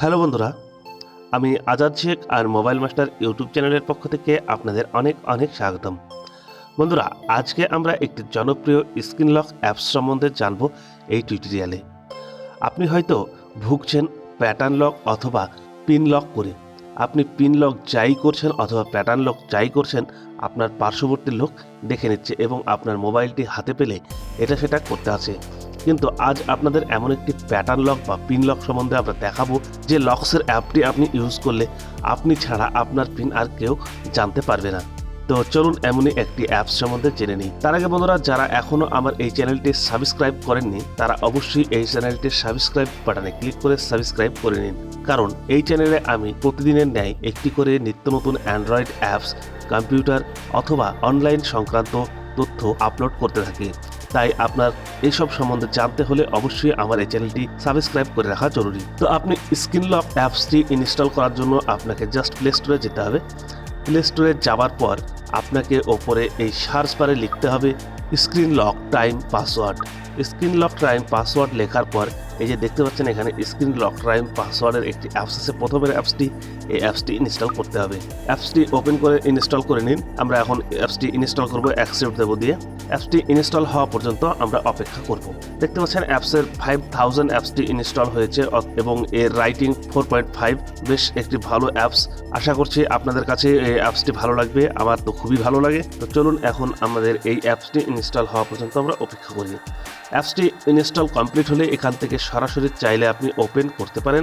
Hello বন্ধুরা, আমি আজাদ শেখ আর মোবাইল মাস্টার ইউটিউব চ্যানেলের পক্ষ থেকে আপনাদের অনেক অনেক স্বাগতম। বন্ধুরা, আজকে আমরা একটি জনপ্রিয় স্ক্রিন লক অ্যাপস সম্বন্ধে জানব এই টিউটোরিয়ালে আপনি হয়তো ভুগছেন প্যাটার্ন লক অথবা পিন লক করে। আপনি পিন লক যাই করছেন অথবা প্যাটার্ন লক যাই করছেন, আপনার পার্শ্ববর্তী লোক দেখে নিচ্ছে এবং আপনার মোবাইলটি হাতে পেলে এটা সেটা করতে আছে। কিন্তু আজ আপনাদের এমন একটি প্যাটার্ন লক বা পিন লক সম্বন্ধে আমরা দেখাবো যে লক্সের অ্যাপটি আপনি ইউজ করলে আপনি ছাড়া আপনার পিন আর কেউ জানতে পারবে না। তো চলুন এমনই একটি অ্যাপস সম্বন্ধে জেনে নিই। তার আগে বন্ধুরা, যারা এখনও আমার এই চ্যানেলটি সাবস্ক্রাইব করেননি, তারা অবশ্যই এই চ্যানেলটির সাবস্ক্রাইব বাটনে ক্লিক করে সাবস্ক্রাইব করে নিন। কারণ এই চ্যানেলে আমি প্রতিদিনের ন্যায় একটি করে নিত্য নতুন অ্যান্ড্রয়েড অ্যাপস কম্পিউটার অথবা অনলাইন সংক্রান্ত তথ্য আপলোড করতে থাকি। তাই আপনার এইসব সম্বন্ধে জানতে হলে অবশ্যই আমার এই চ্যানেলটি সাবস্ক্রাইব করে রাখা জরুরি। তো আপনি স্ক্রিন লক অ্যাপসটি ইনস্টল করার জন্য আপনাকে জাস্ট প্লে স্টোরে যেতে হবে। প্লে স্টোরে যাওয়ার পর আপনাকে ওপরে এই সার্চ বারে লিখতে হবে screen lock time password. Screen lock time password লেখার পর এই যে দেখতে পাচ্ছেন এখানে স্ক্রিন লক টাইম পাসওয়ার্ডের একটি অ্যাপস আছে। প্রথমের অ্যাপসটি, এই অ্যাপসটি ইনস্টল করতে হবে। অ্যাপসটি ওপেন করে ইনস্টল করে নিন। আমরা এখন অ্যাপসটি ইনস্টল করব অ্যাকসেপ্ট দেবো দিয়ে। অ্যাপসটি ইনস্টল হওয়া পর্যন্ত আমরা অপেক্ষা করব। দেখতে পাচ্ছেন অ্যাপসের ফাইভ থাউজেন্ড অ্যাপসটি ইনস্টল হয়েছে এবং এর রাইটিং ফোর পয়েন্ট ফাইভ। বেশ একটি ভালো অ্যাপস। আশা করছি আপনাদের কাছে এই অ্যাপসটি ভালো লাগবে। আমার খুবই ভালো লাগে। তো চলুন এখন আমাদের এই অ্যাপসটি ইনস্টল হওয়া পর্যন্ত আমরা অপেক্ষা করি। অ্যাপসটি ইনস্টল কমপ্লিট হলে এখান থেকে সরাসরি চাইলে আপনি ওপেন করতে পারেন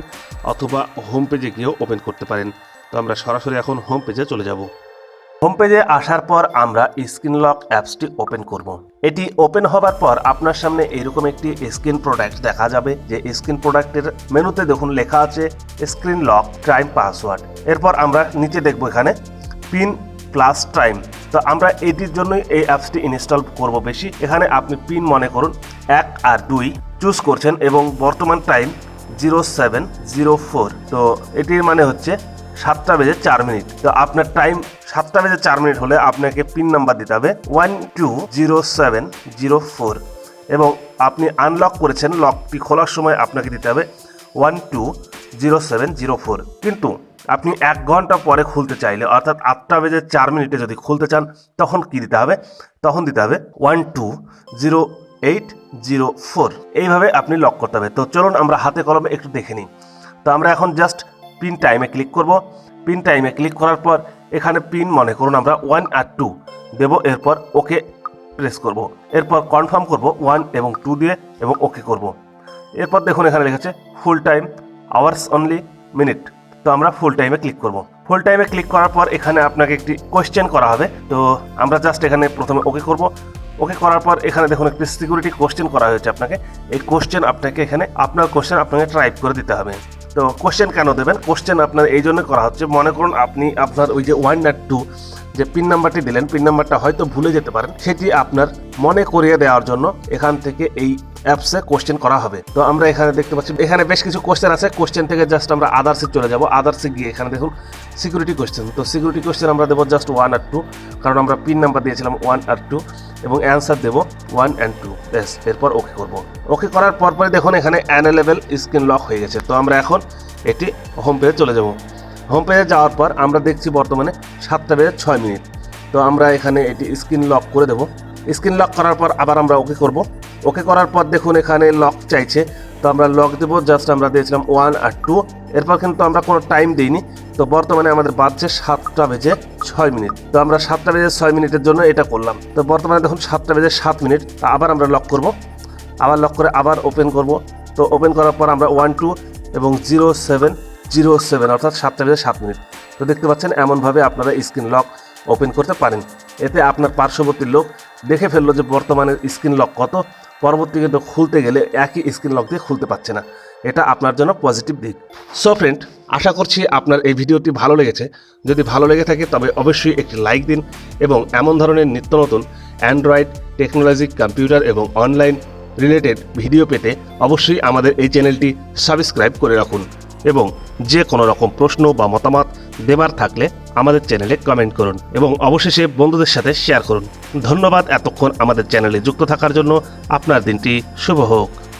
অথবা হোম পেজে গিয়েও ওপেন করতে পারেন। তো আমরা সরাসরি এখন হোম পেজে চলে যাব। হোম পেজে আসার পর আমরা স্ক্রিন লক অ্যাপসটি ওপেন করব। এটি ওপেন হবার পর আপনার সামনে এরকম একটি স্ক্রিন প্রোডাক্ট দেখা যাবে। যে স্ক্রিন প্রোডাক্টের মেনুতে দেখুন লেখা আছে স্ক্রিন লক, ক্রাইম পাসওয়ার্ড। এরপর আমরা নিচে দেখব এখানে পিন প্লাস টাইম তো আমরা এটির জন্যই এই অ্যাপসটি ইনস্টল করব বেশি। এখানে আপনি পিন মনে করুন, এক আর দুই। চুজ করছেন এবং বর্তমান time zero seven zero four তো এটির মানে হচ্ছে সাতটা বেজে চার মিনিট। তো আপনার টাইম সাতটা বেজে চার মিনিট হলে আপনাকে পিন নাম্বার দিতে হবে one two zero seven zero four এবং আপনি আনলক করেছেন লকটি খোলার সময় আপনাকে দিতে হবে one two zero seven zero four কিন্তু আপনি এক ঘণ্টা পরে খুলতে চাইলে, অর্থাৎ আটটা বেজে চার মিনিটে যদি খুলতে চান, তখন কি দিতে হবে? তখন দিতে হবে one two zero eight zero four এইভাবে আপনি লক করতে হবে। তো চলুন আমরা হাতে কলমে একটু দেখে নিই। তো আমরা এখন জাস্ট পিন টাইমে ক্লিক করব। পিন টাইমে ক্লিক করার পর এখানে পিন মনে করুন আমরা ওয়ান আর টু দেব, এরপর ওকে প্রেস করব। এরপর কনফার্ম করব ওয়ান এবং টু দিয়ে এবং ওকে করব। এরপর দেখুন এখানে লেখা full time hours only minute তো আমরা ফুল টাইমে ক্লিক করব। ফুল টাইমে ক্লিক করার পর এখানে আপনাকে একটি কোয়েশ্চেন করা হবে। তো আমরা জাস্ট এখানে প্রথমে ওকে করব। ওকে করার পর এখানে দেখুন একটি সিকিউরিটি কোশ্চেন করা হয়েছে আপনাকে। এই কোশ্চেন আপনাকে এখানে আপনার কোশ্চেন আপনাকে টাইপ করে দিতে হবে। তো কোশ্চেন কেন দেবেন? কোশ্চেন আপনার এই জন্য করা হচ্ছে, মনে করুন আপনি আপনার ওই যে ওয়ান নাট টু যে পিন নাম্বারটি দিলেন পিন নাম্বারটা হয়তো ভুলে যেতে পারেন। সেটি আপনার মনে করিয়ে দেওয়ার জন্য এখান থেকে এই অ্যাপসে কোশ্চেন করা হবে। তো আমরা এখানে দেখতে পাচ্ছি, এখানে বেশ কিছু কোশ্চেন আছে। কোশ্চেন থেকে জাস্ট আমরা আদার্সে চলে যাব। আদার্সে গিয়ে এখানে দেখুন সিকিউরিটি কোশ্চেন তো সিকিউরিটি কোশ্চেন আমরা দেবো জাস্ট ওয়ান আর টু কারণ আমরা পিন নাম্বার দিয়েছিলাম ওয়ান আর টু এবং অ্যান্সার দেবো ওয়ান অ্যান্ড টু ব্যাস, এরপর ওকে করব। ওকে করার পর পরে দেখুন, এখানে অ্যানেলেবেল স্ক্রিন লক হয়ে গেছে। তো আমরা এখন এটি হোম পেজে চলে যাব। হোম পেজে যাওয়ার পর আমরা দেখছি বর্তমানে সাতটা বেজে ছয় মিনিট। তো আমরা এখানে এটি স্ক্রিন লক করে দেবো। স্ক্রিন লক করার পর আবার আমরা ওকে করব। ওকে করার পর দেখুন এখানে লক চাইছে। তো আমরা লক দেবো জাস্ট আমরা দিয়েছিলাম ওয়ান আর টু এরপর কিন্তু আমরা কোনো টাইম দিইনি। তো বর্তমানে আমাদের বাজছে সাতটা বেজে ছয় মিনিট। তো আমরা সাতটা বেজে ছয় মিনিটের জন্য এটা করলাম। তো বর্তমানে দেখুন সাতটা বেজে সাত মিনিট। আবার আমরা লক করব। আবার লক করে আবার ওপেন করব। তো ওপেন করার পর আমরা ওয়ান টু এবং জিরো সেভেন জিরো সেভেন অর্থাৎ সাতটা বেজে সাত মিনিট। তো দেখতে পাচ্ছেন, এমনভাবে আপনারা স্ক্রিন লক ওপেন করতে পারেন। এতে আপনার পার্শ্ববর্তী লোক দেখে ফেলল যে বর্তমানে স্ক্রিন লক কত। পরবর্তী কিন্তু খুলতে গেলে একই স্ক্রিন লক দিয়ে খুলতে পারছে না। এটা আপনার জন্য পজিটিভ দিক। সো ফ্রেন্ড আশা করছি আপনার এই ভিডিওটি ভালো লেগেছে। যদি ভালো লেগে থাকে, তবে অবশ্যই একটি লাইক দিন এবং এমন ধরনের নিত্য নতুন অ্যান্ড্রয়েড টেকনোলজি কম্পিউটার এবং অনলাইন রিলেটেড ভিডিও পেতে অবশ্যই আমাদের এই চ্যানেলটি সাবস্ক্রাইব করে রাখুন এবং যে কোনো রকম প্রশ্ন বা মতামত দেবার থাকলে আমাদের চ্যানেলে কমেন্ট করুন এবং অবশেষে বন্ধুদের সাথে শেয়ার করুন। ধন্যবাদ এতক্ষণ আমাদের চ্যানেলে যুক্ত থাকার জন্য। আপনার দিনটি শুভ হোক।